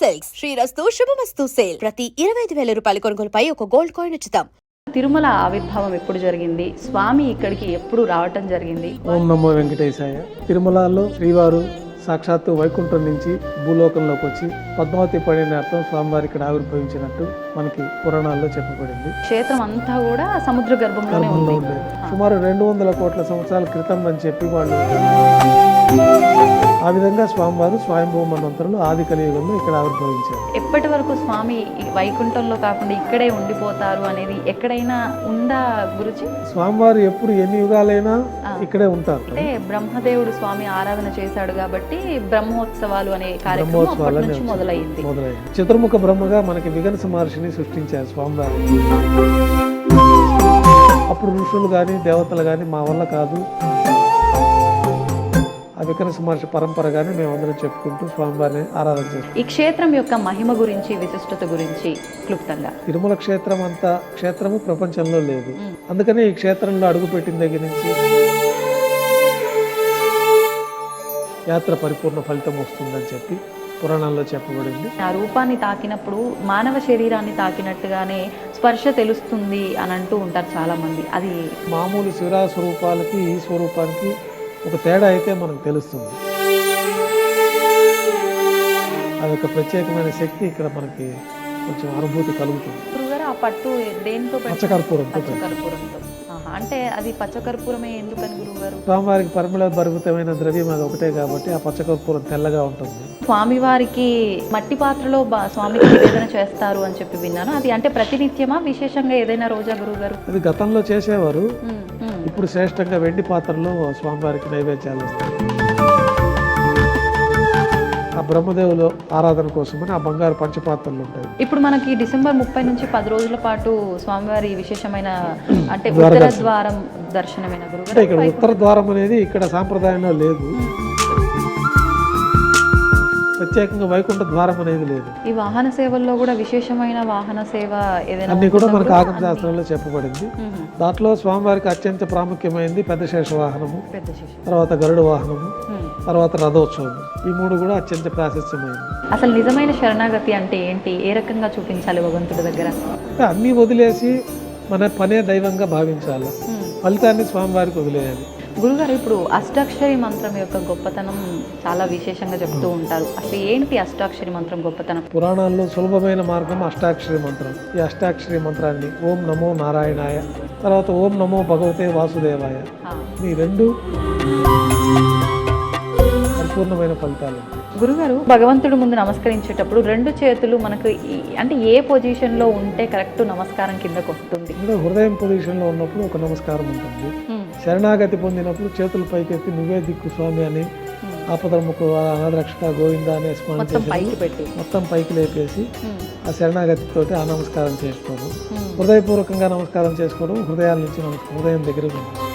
Silks. శ్రీరస్తు శుభమస్తు sale. ప్రతి ఇరవై ఐదు వేల రూపాయల కొనుగోలుపై ఒక గోల్డ్ కాయిన్ ఉచితం. తిరుమల ఆవిర్భావం ఎప్పుడు జరిగింది? స్వామి ఇక్కడికి ఎప్పుడు రావటం జరిగింది? ఓం నమో వెంకటేశాయ. తిరుమలలో శ్రీవారు సాక్షాత్తు వైకుంఠం నుంచి భూలోకంలోకి వచ్చి పద్మావతి పడిన అర్థం స్వామివారి ఇక్కడ ఆవిర్భవించినట్టు మనకి పురాణాల్లో చెప్పబడింది. క్షేత్రం అంతా కూడా సముద్ర గర్భంలోనే గర్భంలో ఉంది ఉండేది సుమారు రెండు వందల కోట్ల సంవత్సరాల క్రితం అని చెప్పి వాళ్ళు విధంగా స్వామివారు స్వయంభూ మన్వంతరులు ఆది కలియుగంలో ఇక్కడ ఆవిర్భవించారు. ఎప్పటి వరకు స్వామి వైకుంఠంలో కాకుండా ఇక్కడే ఉండిపోతారు అనేది ఎక్కడైనా ఉందా గురుజీ? స్వామివారు ఎప్పుడు ఎన్ని యుగాలైనా ఇక్కడే ఉంటారు. అంటే బ్రహ్మదేవుడు స్వామి ఆరాధన చేశాడు కాబట్టి బ్రహ్మోత్సవాలు అనే కార్యక్రమం నుంచి మొదలైంది. మొదలైంది. చతుర్ముఖ బ్రహ్మగా మనకి విగనస మహర్షిని సృష్టించారు స్వామివారు. అప్పుడు ఋషులు కానీ దేవతలు కానీ మా వల్ల కాదు. ఆ వికనస మహర్షి పరంపర కానీ మేమందరం చెప్పుకుంటూ స్వామివారిని ఆరాధన చేస్తాం. ఈ క్షేత్రం యొక్క మహిమ గురించి విశిష్టత గురించి క్లుప్తంగా. తిరుమల క్షేత్రం అంత క్షేత్రము ప్రపంచంలో లేదు. అందుకనే ఈ క్షేత్రంలో అడుగుపెట్టిన దగ్గర నుంచి యాత్ర పరిపూర్ణ ఫలితం వస్తుందని చెప్పి పురాణాల్లో చెప్పబడింది. ఆ రూపాన్ని తాకినప్పుడు మానవ శరీరాన్ని తాకినట్టుగానే స్పర్శ తెలుస్తుంది అని అంటూ ఉంటారు చాలా మంది అది మామూలు శివరా స్వరూపాలకి ఈ స్వరూపానికి ఒక తేడా అయితే మనకు తెలుస్తుంది. అదొక ప్రత్యేకమైన శక్తి ఇక్కడ మనకి కొంచెం అనుభూతి కలుగుతుంది. ఆ పట్టు దేంతో పెడతారు? పచ్చకర్పూరంతో. అంటే అది పచ్చకర్పూరమే ఎందుకని గురుగారు స్వామివారికి పరిమళ భరితమైన ద్రవ్యం అది ఒకటే కాబట్టి ఆ పచ్చకర్పూరం తెల్లగా ఉంటుంది. స్వామివారికి మట్టి పాత్రలో స్వామికి నివేదన చేస్తారు అని చెప్పి విన్నాను. అది అంటే ప్రతినిత్యమా? విశేషంగా ఏదైనా రోజా గురుగారు అది గతంలో చేసేవారు. ఇప్పుడు శ్రేష్టంగా వెండి పాత్రలో స్వామివారికి నైవేద్యాలు ఇస్తారు. ఆ బ్రహ్మదేవులు ఆరాధన కోసమని ఆ బంగారు పంచపాత్రలు ఉంటాయి ఇప్పుడు మనకి డిసెంబర్ ముప్పై నుంచి పది రోజుల పాటు స్వామివారి విశేషమైన అంటే ద్వార ఉత్తర. ద్వారం దర్శనమైన అంటే ఇక్కడ ఉత్తర ద్వారం అనేది ఇక్కడ సాంప్రదాయంలో లేదు ప్రత్యేకంగా వైకుంఠ ద్వారం అనేది లేదు ఈ వాహన సేవల్లో కూడా విశేషమైన వాహన సేవ ఏదైనా అన్ని కూడా మనకు? ఆగమ శాస్త్రంలో చెప్పబడింది. దాంట్లో స్వామివారికి అత్యంత ప్రాముఖ్యమైనది పెద్ద శేష వాహనము తర్వాత గరుడ వాహనము. తర్వాత రథోత్సవం. ఈ మూడు కూడా అత్యంత ప్రాశస్త్యమైనది అసలు నిజమైన శరణాగతి అంటే ఏంటి? ఏ రకంగా చూపించాలి భగవంతుడి దగ్గర? అన్నీ వదిలేసి మన పనే దైవంగా భావించాలి. ఫలితాన్ని స్వామివారికి వదిలేయాలి. గురుగారు ఇప్పుడు అష్టాక్షరి మంత్రం యొక్క గొప్పతనం చాలా విశేషంగా చెప్తూ ఉంటారు. అసలు ఏంటి అష్టాక్షరి మంత్రం గొప్పతనం? పురాణాల్లో సులభమైన మార్గం అష్టాక్షరి మంత్రం. ఈ అష్టాక్షరి మంత్రాన్ని ఓం నమో నారాయణాయ తర్వాత ఓం నమో భగవతే వాసుదేవాయ. ఈ రెండు పరిపూర్ణమైన ఫలితాలు. గురుగారు భగవంతుడి ముందు నమస్కరించేటప్పుడు రెండు చేతులు మనకు అంటే ఏ పొజిషన్లో ఉంటే కరెక్ట్ నమస్కారం కిందకు వస్తుంది హృదయం పొజిషన్లో ఉన్నప్పుడు ఒక నమస్కారం ఉంటుంది. శరణాగతి పొందినప్పుడు చేతులు పైకెత్తి నువ్వే దిక్కు స్వామి అని ఆపదముకు అనాథరక్షక గోవింద అని స్మరణ మొత్తం పైకి పెట్టి మొత్తం పైకి లేపేసి. ఆ శరణాగతితోటి ఆ నమస్కారం చేసుకోవడం. హృదయపూర్వకంగా నమస్కారం చేసుకోవడం హృదయాల నుంచి నమస్కారం హృదయం దగ్గర ఉంటుంది